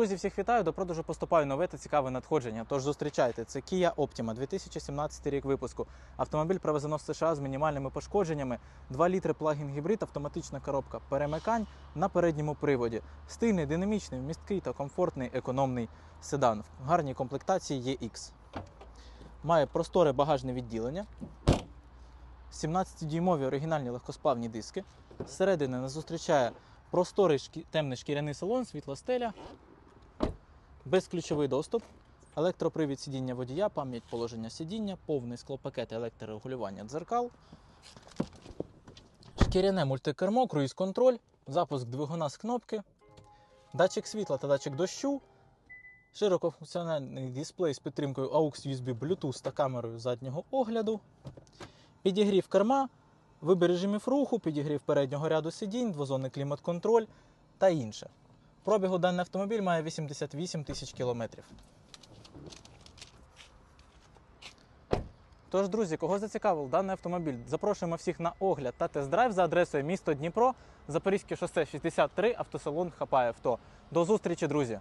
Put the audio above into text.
Друзі, всіх вітаю. До продажу поступає нове та цікаве надходження. Тож зустрічайте. Це Kia Optima, 2017 рік випуску. Автомобіль привезено з США з мінімальними пошкодженнями, 2 літри плагін гібрид, автоматична коробка перемикань на передньому приводі. Стильний, динамічний, вмісткий та комфортний економний седан. В гарній комплектації EX. Має просторе багажне відділення. 17-дюймові оригінальні легкосплавні диски. Зсередини нас зустрічає просторий темний шкіряний салон, світла стеля, безключовий доступ, електропривід сидіння водія, пам'ять положення сидіння, повний склопакет електрорегулювання дзеркал, шкіряне мультикермо, круїз-контроль, запуск двигуна з кнопки, датчик світла та датчик дощу, широкофункціональний дисплей з підтримкою AUX USB Bluetooth та камерою заднього огляду, підігрів керма, вибір режимів руху, підігрів переднього ряду сидінь, двозонний клімат-контроль та інше. Пробігу даний автомобіль має 88 тисяч кілометрів. Тож, друзі, кого зацікавив даний автомобіль, запрошуємо всіх на огляд та тест-драйв за адресою місто Дніпро, Запорізьке шосе 63, автосалон Хапає авто. До зустрічі, друзі!